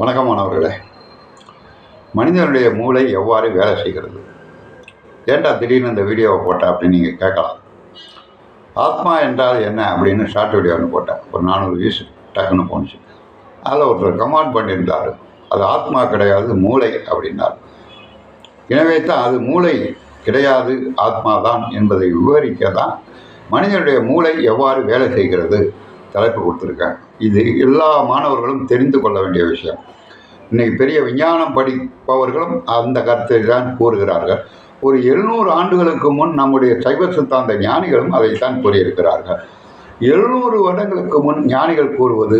வணக்கம் மாணவர்களே மனிதனுடைய மூளை எவ்வாறு வேலை செய்கிறது? ஏண்டா திடீர்னு இந்த வீடியோவை போட்டேன் அப்படின்னு நீங்கள் கேட்கலாம். ஆத்மா என்றால் என்ன அப்படின்னு ஷார்ட் வீடியோ ஒன்று போட்டேன். ஒரு நானூறு வியூஸ் டக்குன்னு போணுச்சு. அதில் ஒருத்தர் கமெண்ட் பண்ணியிருந்தார். அது ஆத்மா கிடையாது மூளை அப்படின்னார். எனவே தான் அது மூளை கிடையாது ஆத்மா தான் என்பதை விவரிக்க தான் மனிதனுடைய மூளை எவ்வாறு வேலை செய்கிறது? தலைப்பு கொடுத்துருக்கேன். இது எல்லா மாணவர்களும் தெரிந்து கொள்ள வேண்டிய விஷயம். இன்னைக்கு பெரிய விஞ்ஞானம் படிப்பவர்களும் அந்த கருத்தை தான் கூறுகிறார்கள். ஒரு எழுநூறு ஆண்டுகளுக்கு முன் நம்முடைய சைவ சித்தாந்த ஞானிகளும் அதைத்தான் கூறியிருக்கிறார்கள். எழுநூறு வருடங்களுக்கு முன் ஞானிகள் கூறுவது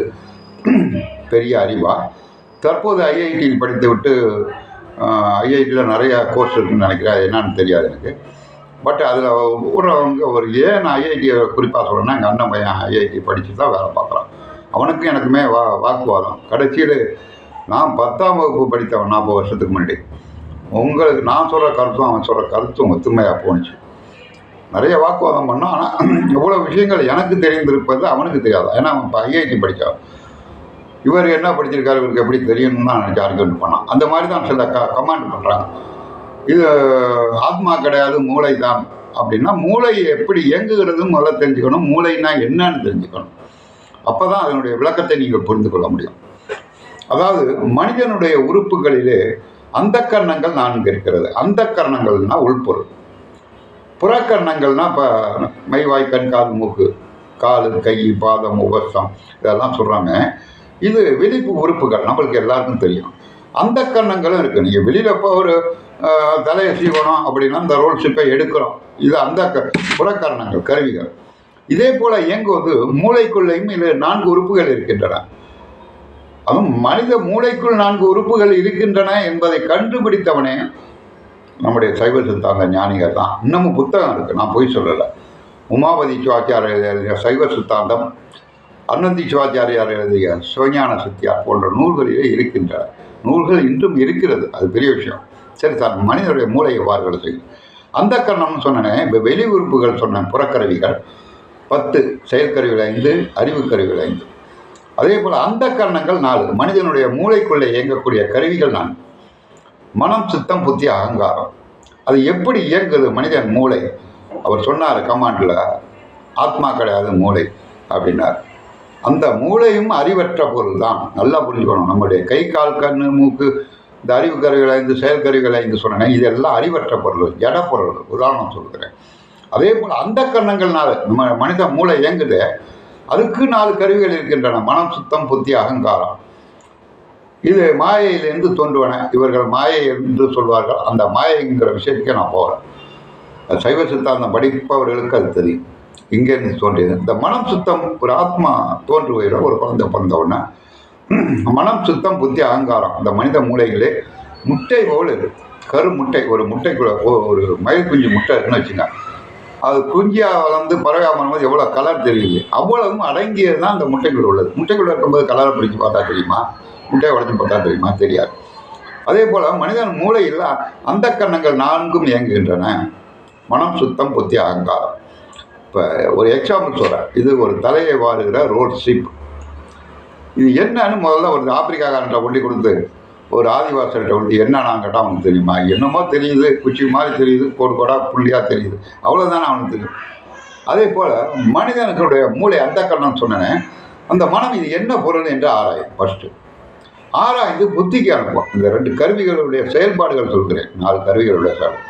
பெரிய அறிவா? தற்போது ஐஐடியில் படித்துவிட்டு ஐஐடியில் நிறையா கோர்ஸ் இருக்குன்னு நினைக்கிறேன். அது என்னன்னு தெரியாது எனக்கு. பட் அதில் ஊரவங்க ஒரு ஏன் ஐஐடியை குறிப்பாக சொல்கிறேன்னா எங்கள் அண்ணன் பையன் ஐஐடி படித்து தான் வேலை பார்க்குறான். அவனுக்கும் எனக்குமே வா வாக்குவாதம். கடைசியில் நான் பத்தாம் வகுப்பு படித்தவன் நாற்பது வருஷத்துக்கு முன்னாடி. உங்களுக்கு நான் சொல்கிற கருத்தும் அவன் சொல்கிற கருத்தும் ஒத்துமையாக போணுச்சு. நிறைய வாக்குவாதம் பண்ணோம் ஆனால் இவ்வளோ விஷயங்கள் எனக்கு தெரிந்திருப்பது அவனுக்கு தெரியாது. ஏன்னா அவன் இப்போ ஐஐடி படித்தான் இவர் என்ன படிச்சிருக்காரு இவருக்கு எப்படி தெரியும்னு நான் நினச்சி ஆர்கியூமெண்ட் பண்ணான். அந்த மாதிரி தான் சில க கமாண்ட் பண்ணுறாங்க இது ஆத்மா கிடையாது மூளை தான் அப்படின்னா மூளை எப்படி இயங்குகிறது முதல்ல தெரிஞ்சுக்கணும். மூளைனா என்னன்னு தெரிஞ்சுக்கணும். அப்போ தான் அதனுடைய விளக்கத்தை நீங்கள் புரிந்து கொள்ள முடியும். அதாவது மனிதனுடைய உறுப்புகளிலே அந்த கரணங்கள் நான்கு இருக்கிறது. அந்த கரணங்கள்னா உள்பொருள். புறக்கரணங்கள்னா இப்போ மைவாய் கண் காது மூக்கு கால் கை பாதம் உபசம் இதெல்லாம் சொல்கிறாங்க இது விழிப்பு உறுப்புகள். நம்மளுக்கு எல்லாருக்கும் தெரியும். அந்த கரணங்களும் இருக்குது நீங்கள் வெளியில் இப்போ ஒரு தலையை சீவனம் அப்படின்னா இந்த ரோல்ஷிப்பை எடுக்கிறோம். இது அந்த க புறக்கரணங்கள் கருவிகள். இதே போல் இயங்குவது மூளைக்குள்ளேயும் இது நான்கு உறுப்புகள் இருக்கின்றன. அதுவும் மனித மூளைக்குள் நான்கு உறுப்புகள் இருக்கின்றன என்பதை கண்டுபிடித்தவனே நம்முடைய சைவ சித்தாந்த ஞானிகள் தான். இன்னமும் புத்தகம் இருக்குது நான் போய் சொல்லலை. உமாபதி சிவாச்சாரியர் எழுதிய சைவ சித்தாந்தம் அன்னந்தி சிவாச்சாரியார் எழுதிய சிவஞான சித்தியார் போன்ற நூல்களிலே இருக்கின்றன. நூல்கள் இன்றும் இருக்கிறது அது பெரிய விஷயம். சரி சார் மனிதனுடைய மூளை எவ்வாறு வேலை செய்யும் அந்த கரணம்னு சொன்னேன் இப்போ வெளி உறுப்புகள் சொன்னேன் புறக்கருவிகள். பத்து செயற்கருவிகள் ஐந்து அறிவுக்கருவிகள் ஐந்து. அதே போல் அந்த கரணங்கள் நாலு. மனிதனுடைய மூளைக்குள்ளே இயங்கக்கூடிய கருவிகள் நான் மனம் சித்தம் புத்தி அகங்காரம். அது எப்படி இயங்குது? மனிதன் மூளை. அவர் சொன்னார் கமாண்டில் ஆத்மா கிடையாது மூளை அப்படின்னார். அந்த மூளையும் அறிவற்ற பொருள் தான் நல்லா புரிஞ்சுக்கணும். நம்முடைய கை கால் கண் மூக்கு இந்த அறிவு கருவிகள் ஐந்து செயல்கருவிகள் ஐந்து சொன்னேன் இதெல்லாம் அறிவற்ற பொருள் ஜட பொருள் உதாரணம் சொல்கிறேன் அதே போல் அந்த கண்ணங்கள்னால நம்ம மனித மூளை இயங்குது அதுக்கு நாலு கருவிகள் இருக்கின்றன மனம் சுத்தம் புத்தி அகங்காரம். இது மாயையிலிருந்து தோன்றுவன இவர்கள் மாயை என்று சொல்வார்கள் அந்த மாயைங்கிற விஷயத்துக்கே நான் போகிறேன் சைவ சித்தாந்தம் படிப்பவர்களுக்கு அது தெரியும். இங்கேருந்து தோன்றியது. இந்த மனம் சுத்தம் ஒரு ஆத்மா தோன்றுவதில் ஒரு குழந்தை பிறந்த உடனே மனம் சுத்தம் புத்தி அகங்காரம். இந்த மனித மூளைகளே முட்டை போல் இருக்குது கரு முட்டை ஒரு முட்டைக்குள்ள ஒரு மயில் குஞ்சு முட்டை இருக்குன்னு வச்சுங்க. அது குஞ்சியாக வளர்ந்து பறவையாக பண்ணும்போது எவ்வளோ கலர் தெரியுது. அவ்வளவும் அடங்கியது தான் அந்த முட்டைக்குள்ள உள்ளது. முட்டைக்குள்ள இருக்கும்போது கலரை பிடிச்சி பார்த்தா தெரியுமா? முட்டையை உடச்சி பார்த்தா தெரியுமா? தெரியாது. அதே போல் மனிதன் மூளையில் அந்த கண்ணங்கள் நான்கும் இயங்குகின்றன. மனம் சுத்தம் புத்தி அகங்காரம். இப்போ ஒரு எக்ஸாம்பிள் சொல்கிறேன் இது ஒரு தலையை வாருகிற ரோட் ஷிப் இது என்னன்னு முதல்ல ஒரு ஆப்பிரிக்காக்காரன்ட்ட கொண்டு கொடுத்து ஒரு ஆதிவாசர்கிட்ட கொடுத்து என்னன்னு கேட்டால் அவனுக்கு தெரியுமா? என்னமோ தெரியுது குச்சி மாதிரி தெரியுது கோடு கோடாக புள்ளியாக தெரியுது. அவ்வளோதானே அவனுக்கு தெரியும். அதே போல் மனிதனுடைய மூளை அந்த கண்ணம் சொன்னேன் அந்த மனம் இது என்ன பொருள் என்று ஆராயும். ஃபஸ்ட்டு ஆராய்ந்து புத்திக்கு அனுப்பும் இந்த ரெண்டு கருவிகளுடைய செயல்பாடுகள் சொல்கிறேன். நாலு கருவிகளுடைய செயல்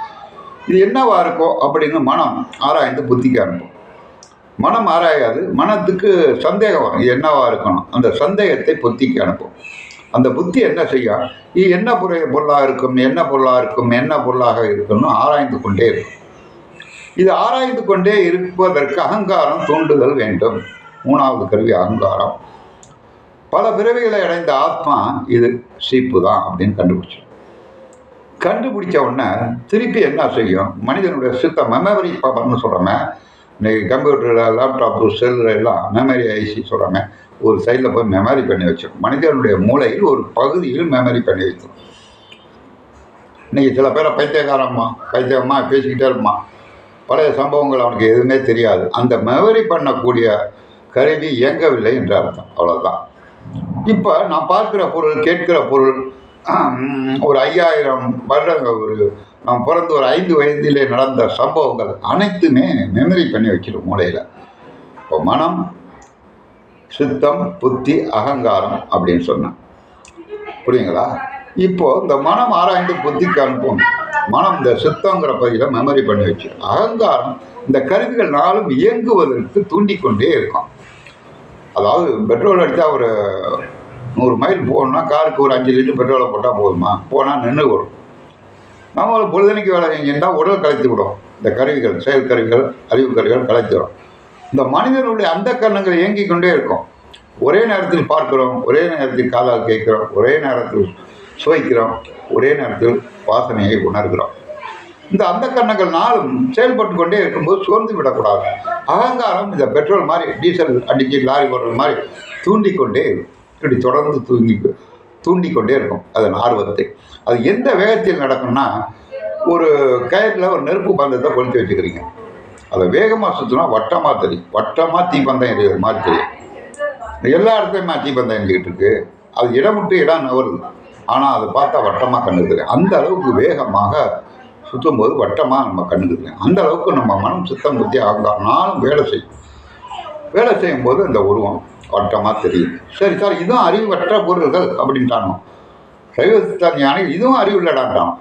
இது என்னவா இருக்கோ அப்படின்னு மனம் ஆராய்ந்து புத்திக்கு அனுப்பும். மனம் ஆராயாது மனத்துக்கு சந்தேகம் வரும். என்னவா இருக்கணும்? அந்த சந்தேகத்தை புத்திக்கு அனுப்பும். அந்த புத்தி என்ன செய்யும்? இது என்ன பொரு பொருளாக இருக்கும்? என்ன பொருளாக இருக்கும்? என்ன பொருளாக இருக்கும்னு ஆராய்ந்து கொண்டே இருக்கும். இது ஆராய்ந்து கொண்டே இருப்பதற்கு அகங்காரம் தூண்டுதல் வேண்டும். மூணாவது கருவி அகங்காரம். பல பிறவிகளை அடைந்த ஆத்மா இது சீப்பு தான் அப்படின்னு கண்டுபிடிச்சோம். கண்டுபிடிச்ச உடனே திருப்பி என்ன செய்யும்? மனிதனுடைய சித்த மெமரி பவர்னு சொல்கிறோமே இன்றைக்கி கம்ப்யூட்டரில் லேப்டாப்பு செல்லு எல்லாம் மெமரி ஐசி சொல்கிறாங்க ஒரு சைடில் போய் மெமரி பண்ணி வச்சிடும் மனிதனுடைய மூளையில் ஒரு பகுதியில் மெமரி பண்ணி வைக்கும் இன்னைக்கு சில பேரை பைத்தியக்காரம்மா பைத்தியம்மா பேசிக்கிட்டே இருப்பான். பழைய சம்பவங்கள் அவனுக்கு எதுவுமே தெரியாது. அந்த மெமரி பண்ணக்கூடிய கருவி இயங்கவில்லை என்று அர்த்தம். அவ்வளோதான் இப்போ நான் பார்க்குற பொருள் கேட்கிற பொருள் ஒரு ஐயாயிரம் வருடங்கள் ஒரு நான் பிறந்து ஒரு ஐந்து வயதிலே நடந்த சம்பவங்கள் அனைத்துமே மெமரி பண்ணி வைக்கிறோம் மூளையில். இப்போ மனம் சித்தம் புத்தி அகங்காரம் அப்படின்னு சொன்னேன். புரியுங்களா? இப்போ இந்த மனம் ஆராய்ந்து புத்திக்கு அனுப்பும். மனம் இந்த சித்தங்கிற பகுதியில் மெமரி பண்ணி வச்சு. அகங்காரம் இந்த கருவிகள் நாளும் இயங்குவதற்கு தூண்டிக்கொண்டே இருக்கும். அதாவது பெட்ரோல் அடித்தா ஒரு நூறு மைல் போகணுன்னா காருக்கு ஒரு அஞ்சு லிட்டர் பெட்ரோலை போட்டால் போதுமா? போனால் நின்று வரும் நம்ம ஒரு பொழுதனைக்கு வேலை செஞ்சுருந்தா உடல் கலைத்து விடும். இந்த கருவிகள் செயல் கருவிகள் அறிவு கருவிகள் கலைத்து விடும். இந்த மனிதனுடைய அந்த கண்ணங்கள் இயங்கிக் கொண்டே இருக்கும். ஒரே நேரத்தில் பார்க்கிறோம் ஒரே நேரத்தில் காதால் கேட்கிறோம் ஒரே நேரத்தில் சுவைக்கிறோம் ஒரே நேரத்தில் வாசனையை உணர்கிறோம். இந்த அந்த கண்ணங்கள் நாளும் செயல்பட்டு கொண்டே இருக்கும்போது சோர்ந்து விடக்கூடாது. அகங்காரம் இந்த பெட்ரோல் மாதிரி டீசல் அடிச்சு லாரி போடுறது மாதிரி தூண்டிக்கொண்டே இருக்கும். இப்படி தொடர்ந்து தூங்கி தூண்டிக்கொண்டே இருக்கும். அதன் ஆர்வத்தை அது எந்த வேகத்தில் நடக்கும்னா ஒரு கயத்தில் ஒரு நெருப்பு பந்தத்தை கொளுத்தி வச்சுக்கிறீங்க. அதை வேகமாக சுற்றினா வட்டமாக தெரியும். வட்டமாக தீப்பந்தம் எரியுற மாதிரி தெரியும். எல்லா இடத்துலையுமே தீப்பந்தம் எரிஞ்சிக்கிட்டு இருக்கு. அது இடம் விட்டு இடம் நவருது ஆனால் அதை பார்த்தா வட்டமாக கண்ணுக்கு அந்த அளவுக்கு வேகமாக சுற்றும் போது வட்டமாக நம்ம கண்ணுக்கு அந்த அளவுக்கு நம்ம மனம் சுத்தம் புத்தி அகங்காரம் நாளும் வேலை செய்யும். வேலை செய்யும் போது அந்த உருவம். வட்டமாக தெரியும். சரி சார் இதுவும் அறிவற்ற பொருள்கள் அப்படின்ட்டானோ சைவ ஞானி இதுவும் அறிவு இல்லடான்றான்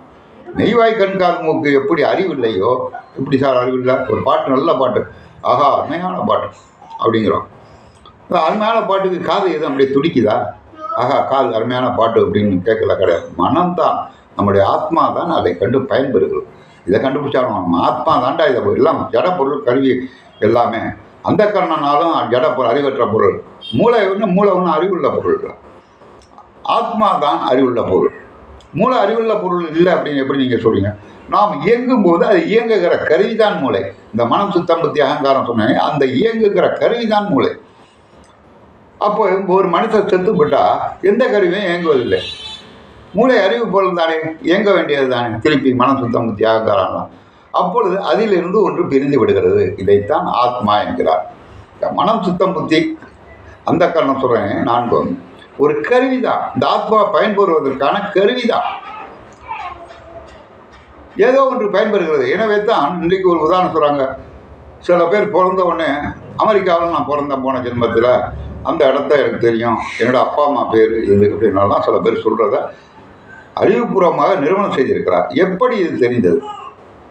நெய்வாய் கண்கால் மூக்கு எப்படி அறிவு இல்லையோ எப்படி சார் அறிவு இல்லை ஒரு பாட்டு நல்ல பாட்டு. ஆஹா அருமையான பாட்டு அப்படிங்கிறோம் அருமையான பாட்டுக்கு காது எதுவும் அப்படியே துடிக்குதா? ஆஹா காது அருமையான பாட்டு அப்படின்னு கேட்கல கிடையாது. மனம்தான். நம்முடைய ஆத்மா தான் அதை கண்டு பயன்பெறுகிறது. இதை கண்டுபிடிச்சாலும் நம்ம ஆத்மா தாண்டா இதை எல்லாம் ஜட பொருள் கருவி எல்லாமே அந்த கரணனாலும் ஜட பொருள் அறிவற்ற பொருள். மூளை ஒன்று மூளை ஒன்றும் அறிவுள்ள பொருள். ஆத்மா தான் அறிவுள்ள பொருள். மூளை அறிவுள்ள பொருள் இல்லை அப்படின்னு எப்படி நீங்கள் சொல்றீங்க? நாம் இயங்கும் போது அது இயங்குகிற கருவிதான் மூளை. இந்த மனம் சுத்தம் பற்றி அகங்காரம் சொன்னேன் அந்த இயங்குகிற கருவிதான் மூளை. அப்போ ஒரு மனுஷன் செத்து போட்டால் எந்த கருவியும் இயங்குவதில்லை. மூளை அறிவு பொருள் தானே இயங்க வேண்டியது தானே. திருப்பி மனம் சுத்தம் புத்தி அகங்காரம்லாம் அப்பொழுது அதிலிருந்து ஒன்று பிரிந்து விடுகிறது. இதைத்தான் ஆத்மா என்கிறார். மனம் சுத்தம் புத்தி. அந்த காரணம் சொல்கிறேன் நான்கு. ஒரு கருவிதான். இந்த ஆத்மா பயன்பெறுவதற்கான கருவிதான். ஏதோ ஒன்று பயன்பெறுகிறது எனவே தான் இன்றைக்கு ஒரு உதாரணம் சொல்கிறாங்க சில பேர் பிறந்த உடனே அமெரிக்காவில் நான் பிறந்தேன் போன ஜென்மத்தில். அந்த இடத்த எனக்கு தெரியும். என்னோட அப்பா அம்மா பேர் இது அப்படின்னாலாம் சில பேர் சொல்கிறத அறிவுபூர்வமாக நிறுவனம் செய்திருக்கிறார். எப்படி இது தெரிந்தது?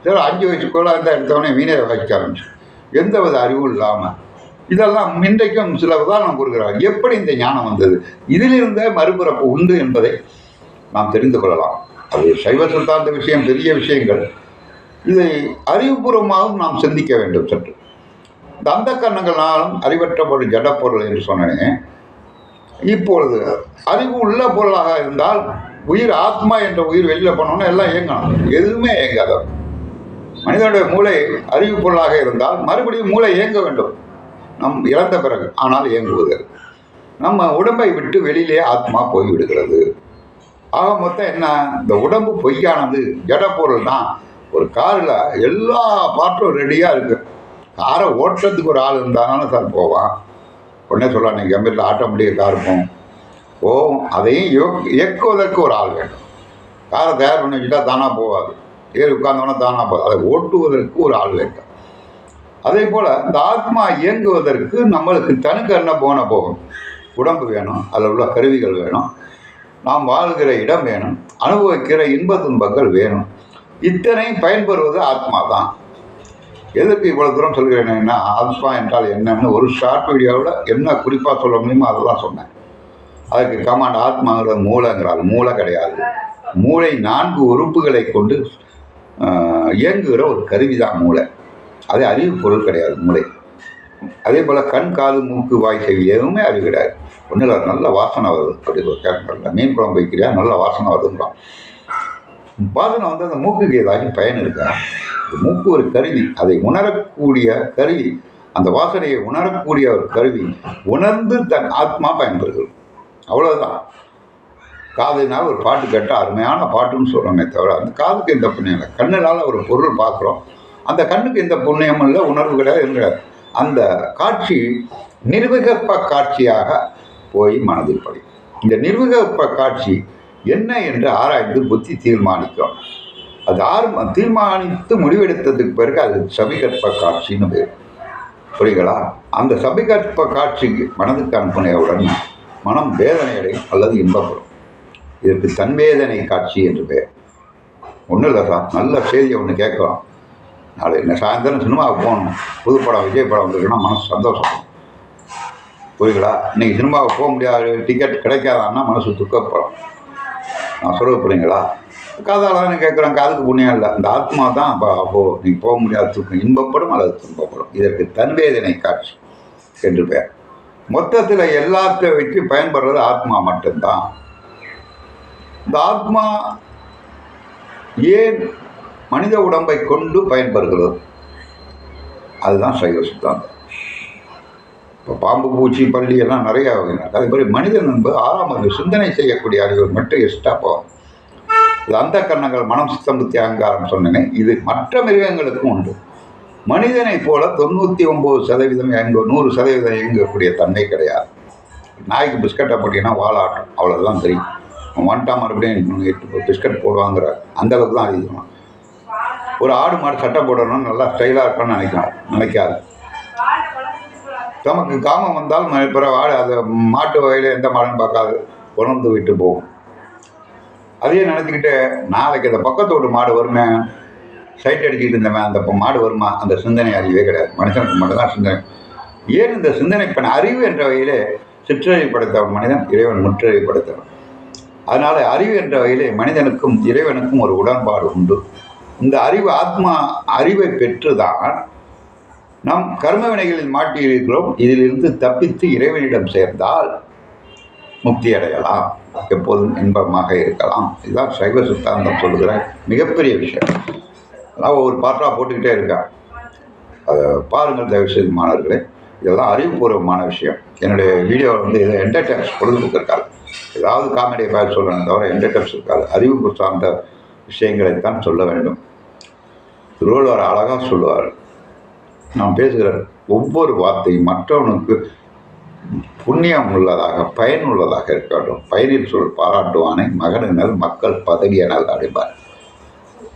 சரி அஞ்சு வயசுக்குள்ள அந்த எடுத்தவொடனே வீணை வாசிக்க ஆரம்பிச்சு எந்த வித அறிவும் இல்லாமல் இதெல்லாம் இன்றைக்கும் சில உதாரணம் கொடுக்குறாங்க. எப்படி இந்த ஞானம் வந்தது? இதிலிருந்தே மறுபிறப்பு உண்டு என்பதை நாம் தெரிந்து கொள்ளலாம். அது சைவ சித்தாந்த விஷயம் பெரிய விஷயங்கள். இதை அறிவுபூர்வமாகவும் நாம் சிந்திக்க வேண்டும் சற்று. இந்த அந்த கண்ணங்களாலும் அறிவற்ற பொருள் ஜடப்பொருள் என்று சொன்னேன். இப்பொழுது அறிவு உள்ள பொருளாக இருந்தால் உயிர் ஆத்மா என்ற உயிர் வெளியில் போனோன்னா எல்லாம் இயங்கணும். எதுவுமே இயங்காத. மனிதனுடைய மூளை அறிவு பொருளாக இருந்தால் மறுபடியும் மூளை இயங்க வேண்டும். நம் இறந்த பிறகு ஆனால் இயங்குவது நம்ம உடம்பை விட்டு வெளியிலே ஆத்மா போய்விடுகிறது. ஆக மொத்தம் என்ன? இந்த உடம்பு பொய்யானது ஜடப்பொருள் தான். ஒரு காரில் எல்லா பார்ட்டும் ரெடியாக இருக்குது காரை ஓட்டுறதுக்கு ஒரு ஆள் இருந்தாலும் சார் போவான். உடனே சொல்லலாம் நீங்கள் கம்பெனியில் ஆட்டோமேட்டிக்காக கார் போகும். போகும் அதையும் இயக்குவதற்கு ஒரு ஆள் வேண்டும். காரை தயார் பண்ணி வச்சுட்டா தானாக போகாது ஏறி உட்கார்ந்தோன்னா தானா அதை ஓட்டுவதற்கு ஒரு ஆள் வேண்டும். அதே போல் இந்த ஆத்மா இயங்குவதற்கு நம்மளுக்கு தனுக்கண்ண போன போகும்? உடம்பு வேணும் அதில் உள்ள கருவிகள் வேணும் நாம் வாழ்கிற இடம் வேணும் அனுபவிக்கிற இன்ப துன்பங்கள் வேணும். இத்தனை பயன்பெறுவது ஆத்மா தான். எதற்கு இவ்வளோ தூரம் சொல்கிறேன்னா ஆத்மா என்றால் என்னன்னு ஒரு ஷார்ட் வீடியோவில் என்ன குறிப்பாக சொல்ல முடியுமோ அதெல்லாம் சொன்னேன். அதுக்கு கமாண்ட் ஆத்மாங்கிறது மூளைங்கிறாள் மூளை கிடையாது. மூளை நான்கு உறுப்புகளை கொண்டு இயங்குகிற ஒரு கருவி தான் மூளை. அது அறிவு பொருள் கிடையாது மூளை. அதே போல் கண் காது மூக்கு வாய் செவி எதுவுமே அறிவு கிடையாது ஒன்றும் இல்லை நல்ல வாசனை வருது. அப்படி ஒரு கேட்கல மீன் குழம்பு வைக்கிறியா? நல்ல வாசனை வருதுங்கிறோம் வாசனை வந்து அந்த மூக்குக்கு ஏதாச்சும் பயன் இருக்கா? மூக்கு ஒரு கருவி. அதை உணரக்கூடிய கருவி. அந்த வாசனையை உணரக்கூடிய ஒரு கருவி. உணர்ந்து தன் ஆத்மா பயன்பெறுகிறது. அவ்வளோதான் காதுனால் ஒரு பாட்டு கேட்டால் அருமையான பாட்டுன்னு சொல்கிறோமே தவிர அந்த காதுக்கு எந்த புண்ணியம் இல்லை. கண்ணுனால ஒரு பொருள் பார்க்குறோம். அந்த கண்ணுக்கு எந்த புண்ணியமும் இல்லை உணர்வு கிடையாது என்ற அந்த காட்சி நிர்வகப்ப காட்சியாக போய் மனதில் படி. இந்த நிர்வகப்ப காட்சி என்ன என்று ஆராய்ந்து புத்தி தீர்மானிக்கும். அது ஆறு தீர்மானித்து முடிவெடுத்ததுக்கு பிறகு அது சபிகற்ப காட்சின்னு பேர். புரியுங்களா அந்த சபிகற்ப காட்சிக்கு மனதுக்கு அனுப்புனையுடன் மனம் வேதனையடையும் அல்லது இன்பப்படும். இதற்கு தன்வேதனை காட்சி என்று பெயர். ஒன்றும் இல்லை சார். நல்ல செய்தியை ஒன்று கேட்கலாம். நாளை என்ன சாயந்தரம் சினிமாவுக்கு போகணும். புது படம் விஜய் படம் வந்துருக்குன்னா மனசு சந்தோஷம். புரியுங்களா இன்னைக்கு சினிமாவுக்கு போக முடியாது டிக்கெட் கிடைக்காதான்னா மனசு துக்கப்படும். நான் சொல்ல புரியுங்களா காதால் கேட்குறேன்? காதுக்கு புண்ணியம் இல்லை. அந்த ஆத்மா தான் அப்போ அப்போது நீங்கள் போக முடியாத துக்கம். இன்பப்படும் அல்லது துன்பப்படும். இதற்கு தன்வேதனை காட்சி என்று பெயர். மொத்தத்தில் எல்லாத்த வச்சு பயன்படுறது ஆத்மா மட்டும்தான். இந்த ஆத்மா ஏன் மனித உடம்பை கொண்டு பயன்படுகிறது அதுதான் சைவ சித்தாந்தம். இப்போ பாம்பு பூச்சி பள்ளி எல்லாம் நிறையா அதே மாதிரி மனிதன் என்பது ஆறாம் அறிவு சிந்தனை செய்யக்கூடிய அறிவு மட்டும் எக்ஸ்ட்ரா போகும் இது அந்த கரணங்கள் மனம் சித்தம் புத்தி அகங்காரம் சொன்னேனே இது மற்ற மிருகங்களுக்கும் உண்டு. மனிதனைப் போல தொண்ணூற்றி ஒம்பது சதவீதம் எங்க நூறு சதவீதம் இயங்கக்கூடிய தன்மை கிடையாது. நாய்க்கு பிஸ்கட்டை போட்டிங்கன்னா வாழாட்டும் அவ்வளோதான் தெரியும். வந்துட்டான் மறுபடியும் இன்னும் எட்டு பிஸ்கட் போடுவாங்கிற அந்த அளவுக்கு தான் அதிகமாக ஒரு ஆடு மாடு சட்டை போடணும்னு நல்லா ஸ்டைலாக இருக்கணும்னு நினைக்கிறான். நினைக்காது. தமக்கு காமம் வந்தால் பிற ஆடு அது மாட்டு வகையில் எந்த மாடுன்னு பார்க்காது. உணர்ந்து விட்டு போகும். அதையே நினச்சிக்கிட்டு நாளைக்கு அந்த பக்கத்து வீட்டு மாடு வருமே? சைட் அடிச்சுக்கிட்டு இருந்தவன் அந்த மாடு வருமா? அந்த சிந்தனை அறிவே கிடையாது. மனுஷனுக்கு மட்டும்தான் சிந்தனை. ஏன் இந்த சிந்தனை? பண்ண அறிவு என்ற வகையிலே சிற்றறிவு மனிதன் இறைவன் முற்றறிவு படைத்தவன் அதனால் அறிவு என்ற வகையிலே மனிதனுக்கும் இறைவனுக்கும் ஒரு உடன்பாடு உண்டு. இந்த அறிவு ஆத்மா அறிவை பெற்றுதான் நாம் கர்ம வினைகளில் மாட்டியிருக்கிறோம் இதிலிருந்து தப்பித்து இறைவனிடம் சேர்ந்தால் முக்தி அடையலாம். எப்போதும் இன்பமாக இருக்கலாம். இதுதான் சைவ சித்தாந்தம் சொல்லுகிற மிகப்பெரிய விஷயம். அதான் ஒவ்வொரு பாட்டாக போட்டுக்கிட்டே இருக்கேன். அதை பாருங்கள் தயவு செய்து மாணவர்களே. இதெல்லாம் அறிவுபூர்வமான விஷயம். என்னுடைய வீடியோவில் வந்து இதை என்டர்டைன்ஸ் பொழுதுபோக்கு இருக்காது ஏதாவது காமெடியை பார்த்து சொல்லணும் தவிர என்டர்டைன்ஸ் இருக்காது. அறிவு சார்ந்த விஷயங்களைத்தான் சொல்ல வேண்டும். திருவள்ளுவர் அழகாக சொல்லுவார். நாம் பேசுகிற ஒவ்வொரு வார்த்தையும் மற்றவனுக்கு புண்ணியம் உள்ளதாக பயனுள்ளதாக இருக்கட்டும் பயனில் சொல் பாராட்டுவானை மகனினால் மக்கள் பதவியனால் அடைப்பார்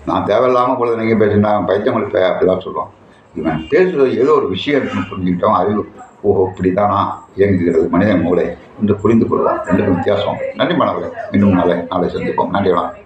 நான் தேவையில்லாமல் பொழுது நீங்கள் பேசினா பைத்தியங்கள் பே அப்படி தான் சொல்லுவான். இவன் பேசுகிறது ஏதோ ஒரு விஷயம் புரிஞ்சுக்கிட்டோம் அறிவு ஓஹோ இப்படித்தானா? இயங்குகிறது மனிதன் மூளை. என்று புரிந்து கொள்வான் ரெண்டுக்கும் வித்தியாசம். நன்றி மாணவர்களே. இன்னும் நாளை நாளை சந்திப்போம். நன்றி வணக்கம்.